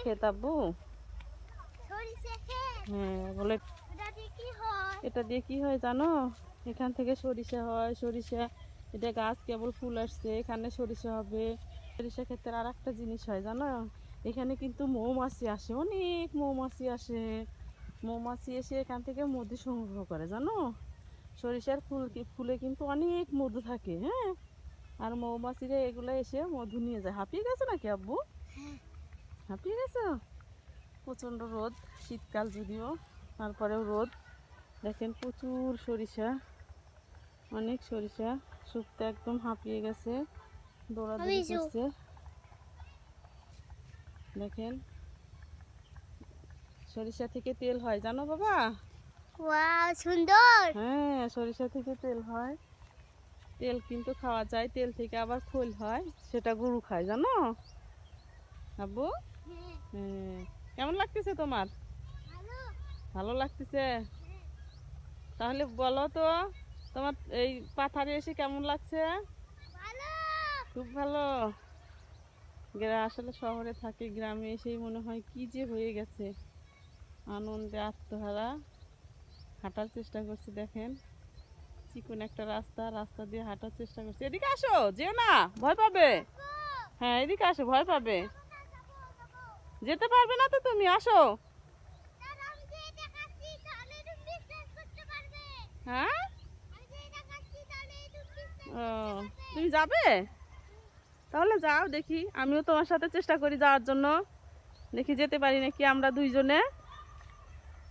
খেত আব্বু হ্যাঁ বলে এটা দিয়ে কি হয়? এটা দিয়ে কি হয় জানো? এখান থেকে সরিষা হয় সরিষা এটা গাছ কেবল ফুল আসছে এখানে সরিষা হবে। সরিষা ক্ষেত্রে আর একটা জিনিস হয় জানো? এখানে কিন্তু মৌমাছি আসে অনেক মৌমাছি আসে। মৌমাছি এসে এখান থেকে মধু সংগ্রহ করে জানো? সরিষার ফুল ফুলে কিন্তু অনেক মধু থাকে হ্যাঁ? আর মৌমাছিরা এগুলো এসে মধু নিয়ে যায়। হাঁপিয়ে গেছো নাকি আব্বু? হাঁপিয়ে গেছো? প্রচণ্ড রোদ শীতকাল যদিও তারপরেও রোদ। দেখেন প্রচুর সরিষা অনেক সরিষা শুকতে একদম হাঁপিয়ে গেছে দৌড়াদৌড়ি করছে। দেখেন সরিষা থেকে তেল হয় জানো বাবা? ওয়াও সুন্দর! হ্যাঁ সরিষা থেকে তেল হয়। তেল কিন্তু খাওয়া যায় তেল থেকে আবার খোল হয় সেটা গরু খায় জানো? আব্বু? হ্যাঁ কেমন লাগতেছে তোমার? ভালো। লাগতেছে? তাহলে বলো তো তোমার এই পাথারে এসে কেমন লাগছে? খুব ভালো। আসলে শহরে থাকে গ্রামে এসেই মনে হয় কি যে হয়ে গেছে। আনন্দে আত্মহারা। হাঁটার চেষ্টা করছি দেখেন। চিকন একটা রাস্তা রাস্তা দিয়ে হাঁটার চেষ্টা করছি। এদিকে আসো যেও না ভয় পাবে? হ্যাঁ এদিকে আসো ভয় পাবে। যেতে পারবে না তো তুমি আসো। হ্যাঁ? ও তুমি যাবে? তাহলে যাও দেখি আমিও তোমার সাথে চেষ্টা করি যাওয়ার জন্য। দেখি যেতে পারি নাকি আমরা দুইজনে।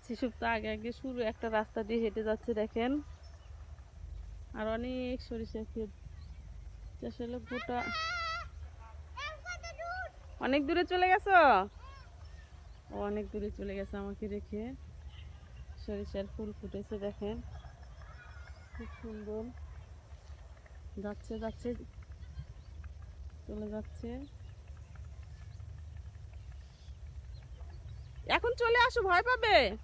শিশুপ তো আগে আগে শুরু একটা রাস্তা দিয়ে হেঁটে যাচ্ছে দেখেন। আর অনেক সরিষা ক্ষেত। আসলে গোটা অনেক দূরে চলে গেছো? ও অনেক দূরে চলে গেছে আমাকে রেখে। সরিষার ফুল ফুটেছে, দেখেন। খুব সুন্দর। যাচ্ছে যাচ্ছে। চলে যাচ্ছে। এখন চলে আসো, ভয় পাবে?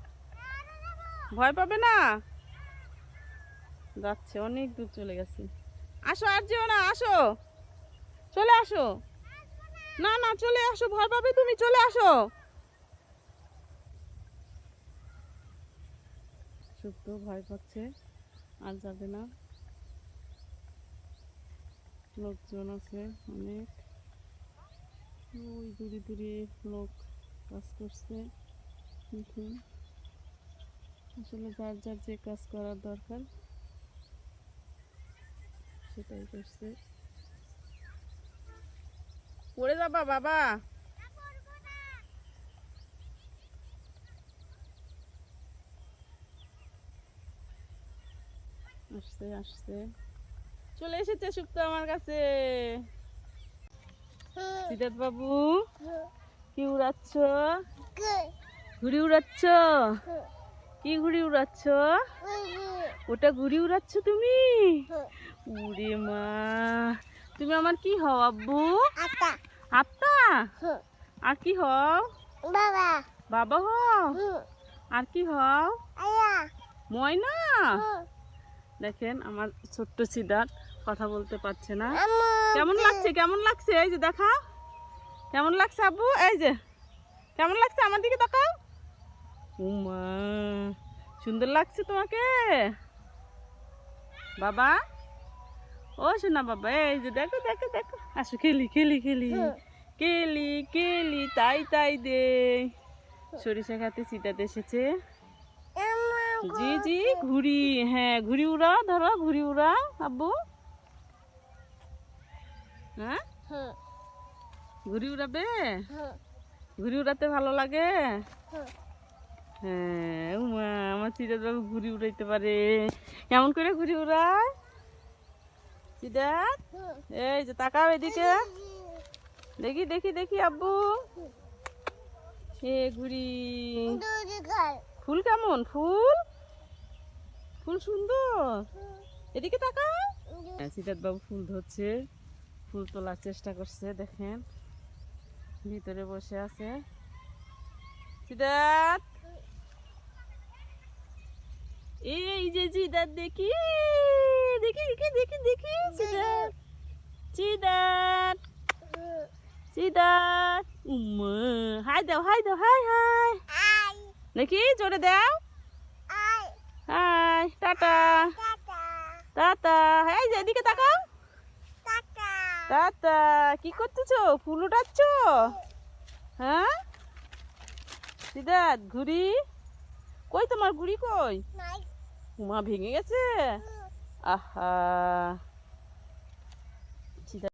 ভয় পাবে না? যাচ্ছে, অনেক দূর চলে গেছে। আসো আর যেও না, আসো। চলে আসো। না না, চলে আসো, ভয় পাবে তুমি, চলে আসো। শুক্তো ভয় পাচ্ছে। আর যাবে না। লোকজন আছে অনেক। ওই দূরে দূরে লোক কাজ করছে। দেখুন আসলে যার যার যে কাজ করার দরকার, সেটাই করছে। পড়ে যাবা বাবা। আসছে আসছে। চলে এসেছে সুপ্ত আমার কাছে। সিদ্ধার্থ বাবু কি উড়াচ্ছ? ঘুড়ি উড়াচ্ছ? কি ঘুড়ি উড়াচ্ছ? ওটা ঘুড়ি উড়াচ্ছ তুমি? উড়ে মা তুমি আমার কি হও আব্বু? আত্মা আর কি হও? বাবা। বাবা হও? আর কি হও? ময়না? দেখেন আমার ছোট্ট সিদ্ধার্থ কথা বলতে পারছে না। কেমন লাগছে কেমন লাগছে? এই যে দেখা। কেমন লাগছে আব্বু? এই যে। কেমন লাগছে আমার দিকে দেখাও উমা সুন্দর লাগছে তোমাকে। বাবা। ও শোনা বাবা এই যে দেখো দেখো দেখো। আসো খেলি খেলি খেলি। কেলি কেলি তাই তাই দে। সরিষা খাতে সিটাতে এসেছে। জি জি ঘুড়ি হ্যাঁ ঘুড়ি উড়া ধরো ঘুড়ি উড়া আব্বু। হ্যাঁ? ঘুড়ি উড়াবে? ঘুড়ি উড়াতে ভালো লাগে? হ্যাঁ উমা আমার সিরাজ বাবু ঘুড়ি উড়াইতে পারে। কেমন করে ঘুড়ি উড়ায়? সিরাজ? এই যে তাকাও এদিকে। দেখি দেখি দেখি আব্বু। এ ঘুড়ি। ফুল কেমন? ফুল? ফুল সুন্দর। এদিকে তাকাও। হ্যাঁ সিদ্ধার্থ বাবু ফুল ধরছে। ফুল তোলার চেষ্টা করছে দেখেন। ভিতরে বসে আছে। সিদ্ধার্থ! এই যে সিদ্ধার্থ দেখি। দেখি দেখি দেখি দেখি। সিদ্ধার্থ! সিদ্ধার্থ! সিদ্ধার্থ! উম্মা! হাই দাও হাই দাও হাই হাই! নাকি জোরে দাও। হাই। Tata tata. টাটা। এই যে এদিকে তাকাও। টাটা। কি করতেছো? ফুল উঠাচ্ছ? হ্যাঁ? সিদ্ধার্থ ঘুড়ি? কই তোমার ঘুরি কই? মা ভেঙে গেছে? আহা।